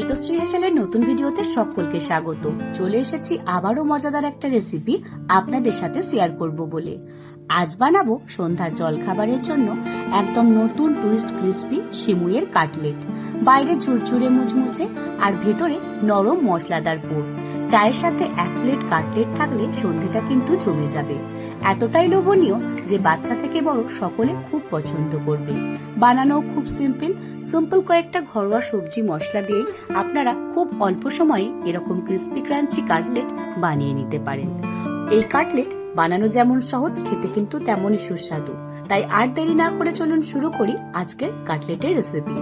গীতশ্রী নতুন ভিডিওতে সকলকে স্বাগত। চলে এসেছি আবারও মজাদার একটা রেসিপি আপনাদের সাথে শেয়ার করব বলে। আজ বানাবো সন্ধ্যার জলখাবারের জন্য একদম নতুন টুইস্ট ক্রিসপি শিমুইয়ের কাটলেট বাইরে ঝুরঝুরে মুচমুচে আর ভেতরে নরম মশলাদার পুর। চায়ের সাথে এক প্লেট কাটলেট থাকলে সন্ধেটা কিন্তু জমে যাবে। এতটাই লোভনীয় যে বাচ্চা থেকে বড় সকলে খুব পছন্দ করবে। বানানো খুব সিম্পল সিম্পল কয়েকটা ঘরোয়া সবজি মশলা দিয়ে আপনারা খুব অল্প সময়ে এরকম ক্রিস্পি ক্রাঞ্চি কাটলেট বানিয়ে নিতে পারেন। এই কাটলেট বানানো যেমন সহজ, খেতে কিন্তু তেমনই সুস্বাদু। তাই আর দেরি না করে চলুন শুরু করি আজকের কাটলেটের রেসিপি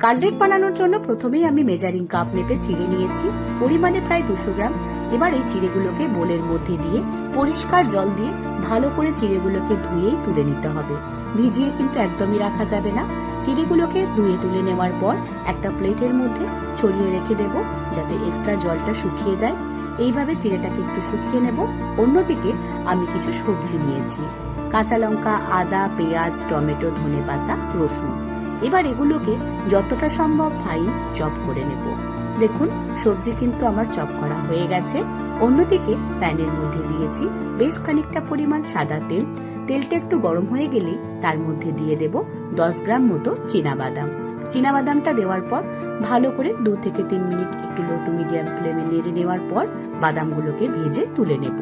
কাটলেট বানানোর জন্য প্রথমেই আমি মেজারিং কাপ মেপে চিড়ে নিয়েছি। পরিমাণে প্রায় দুশো গ্রাম। এবার এই চিড়েগুলোকে বোলের মধ্যে দিয়ে পরিষ্কার জল দিয়ে ভালো করে চিড়েগুলোকে ধুয়েই তুলে নিতে হবে। ভিজিয়ে কিন্তু একদমই রাখা যাবে না। চিড়েগুলোকে ধুয়ে তুলে নেওয়ার পর একটা প্লেটের মধ্যে ছড়িয়ে রেখে দেব যাতে এক্সট্রা জলটা শুকিয়ে যায়। এইভাবে চিড়েটাকে একটু শুকিয়ে নেব। অন্যদিকে আমি কিছু সবজি নিয়েছি। কাঁচা লঙ্কা, আদা, পেঁয়াজ, টমেটো ধনে পাতা রসুন। এবার এগুলোকে যতটা সম্ভব ফাইন চপ করে নেব। দেখুন, সবজি কিন্তু আমার চপ করা হয়ে গেছে। অন্যদিকে প্যানের মধ্যে দিয়েছি বেশ খানিকটা পরিমাণ সাদা তেল। তেলটা একটু গরম হয়ে গেলে তার মধ্যে দিয়ে দেব দশ গ্রাম মতো বাদাম বাদামটা দেওয়ার পর ভালো করে দু থেকে তিন মিনিট একটু লো টু মিডিয়াম ফ্লেমে নেড়ে নেওয়ার পর বাদামগুলোকে ভেজে তুলে নেব।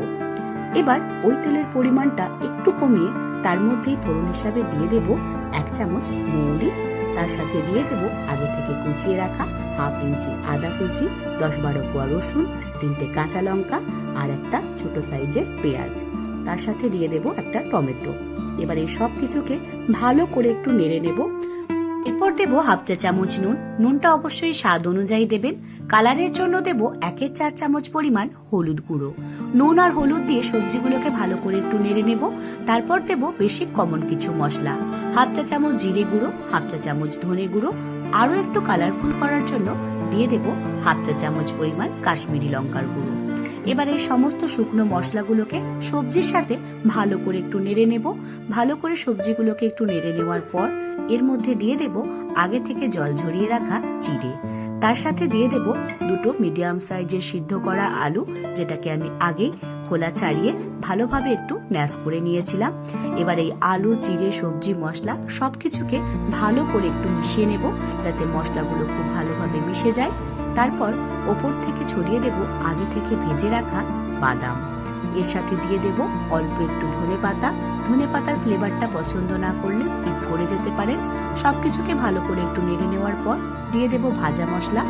এবার ওই তেলের পরিমাণটা একটু কমিয়ে তার মধ্যেই ফোড়ন হিসাবে দিয়ে দেব এক চামচ মৌরি তার সাথে দিয়ে দেব আগে থেকে কুচিয়ে রাখা হাফ ইঞ্চি আদা কুচি, দশ বারো কোয়া রসুন, তিনটে কাঁচা লঙ্কা আর একটা ছোট সাইজের পেঁয়াজ। তার সাথে দিয়ে দেব একটা টমেটো। এবার এই সব কিছুকে ভালো করে একটু নেড়ে নেব। এরপর দেব হাফ চা চামচ নুন। নুনটা অবশ্যই স্বাদ অনুযায়ী দেবেন। কালারের জন্য দেব একের চার চামচ পরিমাণ হলুদ গুঁড়ো। নুন আর হলুদ দিয়ে সবজিগুলোকে ভালো করে একটু নেড়ে নেব। তারপর দেব বেশি কমন কিছু মশলা। হাফ চা চামচ জিরে গুঁড়ো, হাফ চা চামচ ধনে গুঁড়ো। আরও একটু কালারফুল করার জন্য দিয়ে দেব হাফ চা চামচ পরিমাণ কাশ্মীরি লঙ্কার গুঁড়ো। এবার এই সমস্ত শুকনো মশলাগুলোকে সবজির সাথে ভালো করে একটু নেড়ে নেব। ভালো করে সবজিগুলোকে একটু নেড়ে নেওয়ার পর এর মধ্যে দিয়ে দেব আগে থেকে জল ঝরিয়ে রাখা চিড়ে। তার সাথে দিয়ে দেব দুটো মিডিয়াম সাইজের সিদ্ধ করা আলু, যেটাকে আমি আগেই খোলা ছাড়িয়ে ভালোভাবে একটু ন্যাস করে নিয়েছিলাম। এবার এই আলু, চিড়ে, সবজি, মশলা সবকিছুকে ভালো করে একটু মিশিয়ে নেব, যাতে মশলাগুলো খুব ভালোভাবে মিশে যায়। তারপর ওপর থেকে ছড়িয়ে দেব আগে থেকে ভেজে রাখা বাদাম। এর সাথে দিয়ে দেব অল্প একটু ধনে পাতা। ধনে পাতার ফ্লেভারটা পছন্দ না করলে স্কিপ করে যেতে পারেন। সবকিছুকে ভালো করে একটু নেড়ে নেওয়ার পর দিয়ে দেব ভাজা মশলা।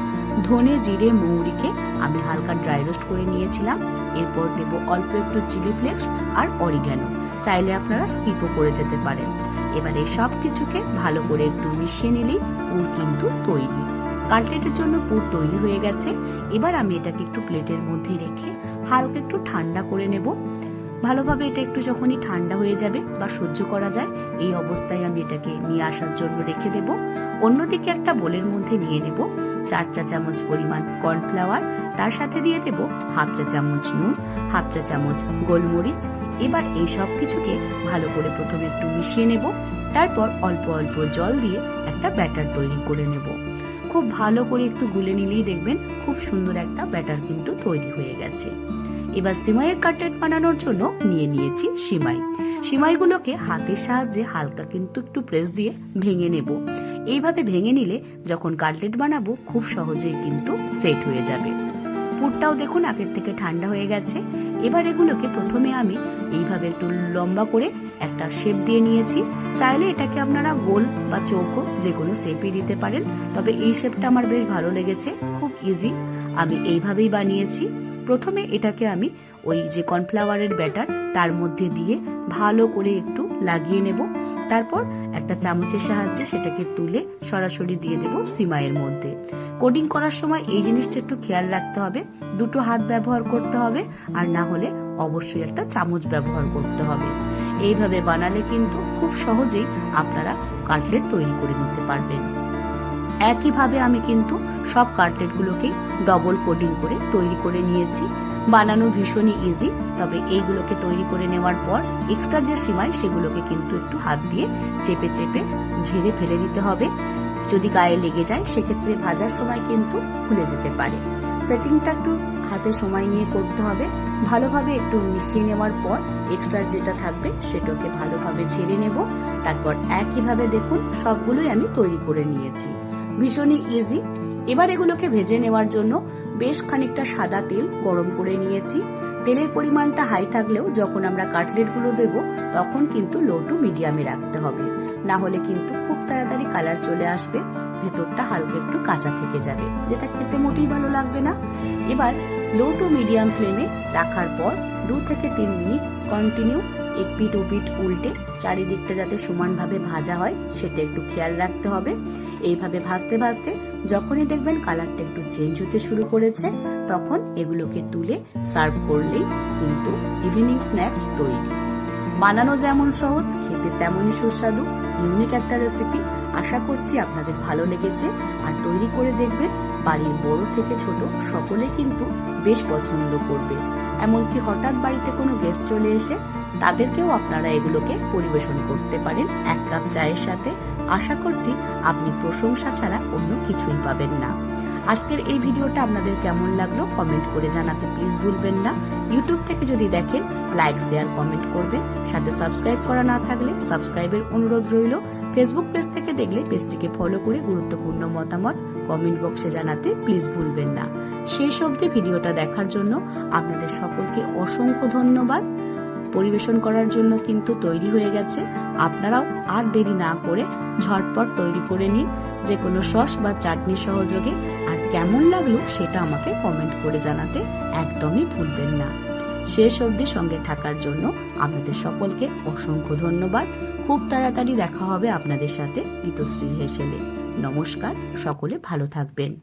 ধনে জিরে মৌরিকে আমি হালকা ড্রাই রোস্ট করে নিয়েছিলাম। এরপর দেব অল্প একটু চিলি ফ্লেক্স আর অরিগ্যানো চাইলে আপনারা স্কিপও করে যেতে পারেন। এবারে সব কিছুকে ভালো করে একটু মিশিয়ে নিলেই পুর কিন্তু তৈরি। কাটলেটের জন্য পুর তৈরি হয়ে গেছে। এবার আমি এটাকে একটু প্লেটের মধ্যে রেখে হালকা একটু ঠান্ডা করে নেব। ভালোভাবে এটা একটু যখনই ঠান্ডা হয়ে যাবে বা সহ্য করা যায়, এই অবস্থায় আমি এটাকে নিয়ে আসার জন্য রেখে দেব। অন্যদিকে একটা বোলের মধ্যে নিয়ে নেব চার চা চামচ পরিমাণ কর্নফ্লাওয়ার। তার সাথে দিয়ে দেব হাফ চা চামচ নুন, হাফ চা চামচ গোলমরিচ। এবার এই সব কিছুকে ভালো করে প্রথমে একটু মিশিয়ে নেব। তারপর অল্প অল্প জল দিয়ে একটা ব্যাটার তৈরি করে নেব। খুব ভালো করে একটু গুলে নিলেই দেখবেন খুব সুন্দর একটা ব্যাটার কিন্তু তৈরি হয়ে গেছে। এবার সিমাইয়ের কাটলেট বানানোর জন্য নিয়ে নিয়েছি সিমাই। সিমাইগুলোকে হাতের সাহায্যে হালকা কিন্তু একটু প্রেস দিয়ে ভেঙে নেব। এইভাবে ভেঙে নিলে যখন কাটলেট বানাবো খুব সহজেই কিন্তু সেট হয়ে যাবে। পুরটাও দেখুন আগের থেকে ঠান্ডা হয়ে গেছে। এবার এগুলোকে প্রথমে আমি এইভাবে একটু লম্বা করে একটা শেপ দিয়ে নিয়েছি। চাইলে এটাকে আপনারা গোল বা চৌকো যে কোনো শেপই দিতে পারেন। তবে এই শেপটা আমার বেশ ভালো লেগেছে, খুব ইজি আমি এইভাবেই বানিয়েছি। প্রথমে এটাকে আমি ওই যে কর্নফ্লাওয়ারের ব্যাটার তার মধ্যে দিয়ে ভালো করে একটু লাগিয়ে নেব। তারপর একটা চামচের সাহায্যে সেটাকে তুলে সরাসরি দিয়ে দেব সিমাইয়ের মধ্যে। কোডিং করার সময় এই জিনিসটা একটু খেয়াল রাখতে হবে। দুটো হাত ব্যবহার করতে হবে আর না হলে অবশ্যই একটা চামচ ব্যবহার করতে হবে। এইভাবে বানালে কিন্তু খুব সহজেই আপনারা কাটলেট তৈরি করে নিতে পারবেন। একইভাবে আমি কিন্তু সব কাটলেটগুলোকেই ডবল কোটিং করে তৈরি করে নিয়েছি। বানানো ভীষণই ইজি তবে এইগুলোকে তৈরি করে নেওয়ার পর এক্সট্রা যে সীমায় সেগুলোকে কিন্তু একটু হাত দিয়ে চেপে চেপে ঝেড়ে ফেলে দিতে হবে। যদি গায়ে লেগে যায়, সেক্ষেত্রে ভাজার সময় কিন্তু খুলে যেতে পারে। সেটিংটা একটু হাতে সময় নিয়ে করতে হবে। ভালোভাবে একটু মিশিয়ে নেওয়ার পর এক্সট্রা যেটা থাকবে, সেটাকে ভালোভাবে ছেড়ে নেব। তারপর একইভাবে দেখুন, সবগুলোই আমি তৈরি করে নিয়েছি। ভীষণই ইজি এবার এগুলোকে ভেজে নেওয়ার জন্য বেশ খানিকটা সাদা তেল গরম করে নিয়েছি। তেলের পরিমাণটা হাই থাকলেও যখন আমরা কাটলেটগুলো দেব, তখন কিন্তু লো টু মিডিয়ামে রাখতে হবে। না হলে কিন্তু খুব তাড়াতাড়ি কালার চলে আসবে, ভেতরটা হালকা একটু কাঁচা থেকে যাবে, যেটা খেতে মোটেই ভালো লাগবে না। এবার লো টু মিডিয়াম ফ্লেমে রাখার পর দু থেকে তিন মিনিট কন্টিনিউ এক পিট ও পিট উল্টে চারিদিকটা যাতে সমানভাবে ভাজা হয়, সেটা একটু খেয়াল রাখতে হবে। এইভাবে ভাজতে ভাজতে যখনই দেখবেন কালারটা একটু চেঞ্জ হতে শুরু করেছে, তখন এগুলোকে তুলে সার্ভ করলেই কিন্তু ইভিনিং স্ন্যাক্স তৈরি। বানানো যেমন সহজ, খেতে তেমনই সুস্বাদু ইউনিক একটা রেসিপি আশা করছি আপনাদের ভালো লেগেছে। আর তৈরি করে দেখবেন বাড়ির বড় থেকে ছোট সকলে কিন্তু বেশ পছন্দ করবে। এমনকি হঠাৎ বাড়িতে কোনো গেস্ট চলে এসে তাদেরকেও আপনারা এগুলোকে পরিবেশন করতে পারেন। এক কাপ চায়ের সাথে আশা করছি আপনি প্রশংসা ছাড়া অন্য কিছুই পাবেন না। আজকের এই ভিডিওটা আপনাদের কেমন লাগল কমেন্ট করে জানাতে প্লিজ ভুলবেন না। ইউটিউব থেকে যদি দেখেন, লাইক, শেয়ার, কমেন্ট করবেন। সাথে সাবস্ক্রাইব করা না থাকলে সাবস্ক্রাইবের অনুরোধ রইল। ফেসবুক পেজ থেকে দেখলে পেজটিকে ফলো করে গুরুত্বপূর্ণ মতামত কমেন্ট বক্সে জানাতে প্লিজ ভুলবেন না। শেষ অবধি ভিডিওটা দেখার জন্য আপনাদের সকলকে অসংখ্য ধন্যবাদ। পরিবেশন করার জন্য কিন্তু তৈরি হয়ে গেছে। আপনারাও আর দেরি না করে ঝটপট তৈরি করে নিন যে কোনো সস বা চাটনি সহযোগে। আর কেমন লাগল সেটা আমাকে কমেন্ট করে জানাতে একদমই ভুলবেন না। শেষ অবধি সঙ্গে থাকার জন্য আপনাদের সকলকে অসংখ্য ধন্যবাদ। খুব তাড়াতাড়ি দেখা হবে আপনাদের সাথে গীতশ্রী হেসেলে। নমস্কার, সকলে ভালো থাকবেন।